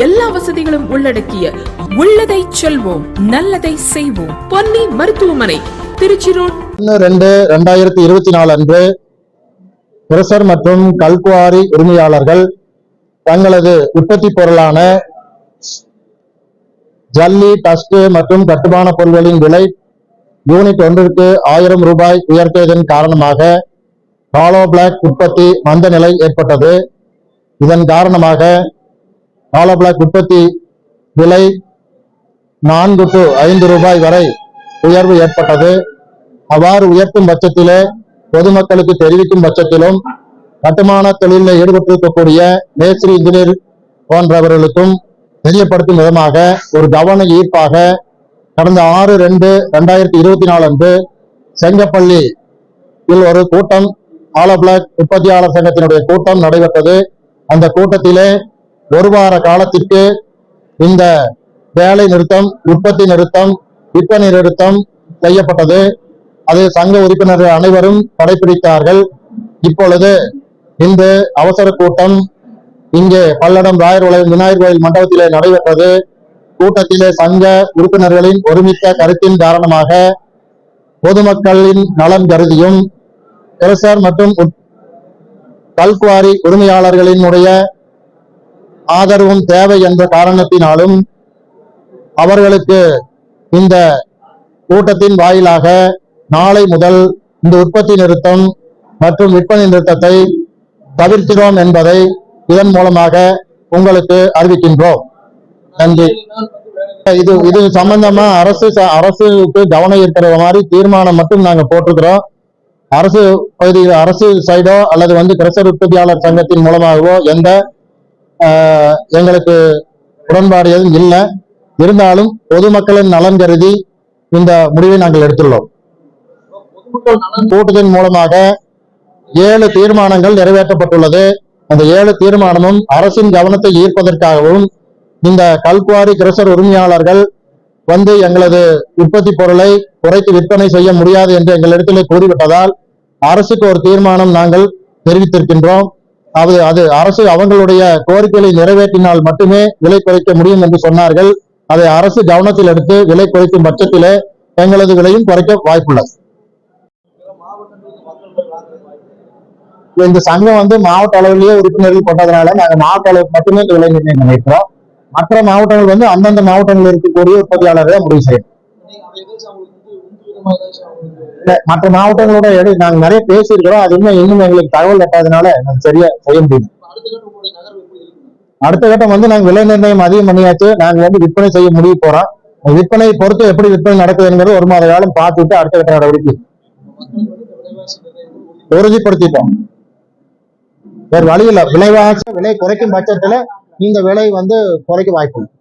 எல்லா வசதிகளும் உள்ளடக்கிய உள்ளதை செல்வோம் நல்லதை செய்வோம். பொன்னி மருத்துவமனை திருச்சி ரோட். ரெண்டு ரெண்டாயிரத்தி இருபத்தி நாலு அன்று பிரசர் மற்றும் கல்குவாரி உரிமையாளர்கள் தங்களது உற்பத்தி பொருளான ஜல்லி டஸ்ட் மற்றும் கட்டுமான பொருட்களின் விலை யூனிட் ஒன்றிற்கு ஆயிரம் ரூபாய் உயர்த்தியதன் காரணமாக ஹாலோ பிளாக் உற்பத்தி மந்த நிலை ஏற்பட்டது. இதன் காரணமாக ஆலோ பிளாக் உற்பத்தி விலை நான்கு டு ஐந்து ரூபாய் வரை உயர்வு ஏற்பட்டது. அவ்வாறு உயர்த்தும் பட்சத்திலே பொதுமக்களுக்கு தெரிவிக்கும் பட்சத்திலும் கட்டுமான தொழிலில் ஈடுபட்டிருக்கக்கூடிய மேஸ்திரி இன்ஜினியர் போன்றவர்களுக்கும் தெரியப்படுத்தும் விதமாக ஒரு கவன ஈர்ப்பாக கடந்த ஆறு ரெண்டு ரெண்டாயிரத்தி இருபத்தி நாலு அன்று செங்கப்பள்ளி இல் ஒரு கூட்டம் ஆலோ பிளாக் உற்பத்தியாளர் சங்கத்தினுடைய கூட்டம் நடைபெற்றது. அந்த கூட்டத்திலே ஒரு வார காலத்திற்கு இந்த வேலை நிறுத்தம் உற்பத்தி நிறுத்தம் விற்பனை நிறுத்தம் செய்யப்பட்டது. அது சங்க உறுப்பினர்கள் அனைவரும் கடைபிடித்தார்கள் இப்பொழுது இன்று அவசர கூட்டம் இங்கே பல்லடம் ராயர் உலகம் விநாயகர் கோயில் மண்டபத்திலே நடைபெற்றது. கூட்டத்திலே சங்க உறுப்பினர்களின் ஒருமித்த கருத்தின் காரணமாக பொதுமக்களின் நலன் கருதியும் பிரசர் மற்றும் உட்- கல்குவாரி உரிமையாளர்களினுடைய ஆதரவும் தேவை என்ற காரணத்தினாலும் அவர்களுக்கு இந்த கூட்டத்தின் வாயிலாக நாளை முதல் இந்த உற்பத்தி நிறுத்தம் மற்றும் விற்பனை நிறுத்தத்தை தவிர்க்கிறோம் என்பதை இதன் மூலமாக உங்களுக்கு அறிவிக்கின்றோம். நன்றி. இது இது சம்பந்தமா அரசு அரசுக்கு கவனம் இருக்கிற மாதிரி தீர்மானம் மட்டும் நாங்க போட்டிருக்கிறோம். அரசு பகுதியில் அரசு சைடோ அல்லது வந்து கிரசர் உற்பத்தியாளர் சங்கத்தின் மூலமாகவோ எந்த எங்களுக்கு உடன்பாடு எதுவும் இல்லை. இருந்தாலும் பொதுமக்களின் நலன் கருதி இந்த முடிவை நாங்கள் எடுத்துள்ளோம். கூட்டத்தின் மூலமாக ஏழு தீர்மானங்கள் நிறைவேற்றப்பட்டுள்ளது. அந்த ஏழு தீர்மானமும் அரசின் கவனத்தை ஈர்ப்பதற்காகவும் இந்த கல்குவாரி கிரசர் உரிமையாளர்கள் வந்து எங்களது உற்பத்தி பொருளை குறைத்து விற்பனை செய்ய முடியாது என்று எங்களிடத்திலே கூறிவிட்டதால் அரசுக்கு ஒரு தீர்மானம் நாங்கள் தெரிவித்திருக்கின்றோம். அது அது அரசு அவங்களுடைய கோரிக்கைகளை நிறைவேற்றினால் மட்டுமே விலை குறைக்க முடியும் என்று சொன்னார்கள். அதை அரசு கவனத்தில் எடுத்து விலை குறைக்கும் பட்சத்திலே எங்களது விலையும் குறைக்க வாய்ப்புள்ளது. இந்த சங்கம் வந்து மாவட்ட அளவிலேயே உறுப்பினர்கள் போட்டதுனால நாங்க மாவட்ட அளவுக்கு மட்டுமே இந்த விலை நிர்ணயம் பண்ணிருக்கிறோம் மற்ற மாவட்டங்கள் வந்து அந்தந்த மாவட்டங்களில் இருக்கக்கூடிய உற்பத்தியாளர்களை முடிவு செய்யும் மற்ற மாவட்டங்களோட நாங்க நிறைய பேசியிருக்கிறோம். அது இன்னும் இன்னும் எங்களுக்கு தகவல் எட்டாதனால நாங்க சரியா செய்ய முடியும் அடுத்த கட்டம் வந்து நாங்க விலை நிர்ணயம் அதிகம் பண்ணியாச்சு. நாங்க வந்து விற்பனை செய்ய முடிவு போறோம். விற்பனை பொறுத்து எப்படி விற்பனை நடக்குதுங்கிறது ஒரு மாத காலம் பார்த்துட்டு அடுத்த கட்ட நடவடிக்கை. உறுதிப்படுத்திட்டோம் வேறு வழி இல்ல. விலைவாசி விலை குறைக்கும் பட்சத்துல இந்த விலை வந்து குறைக்க வாய்ப்பு இல்லை.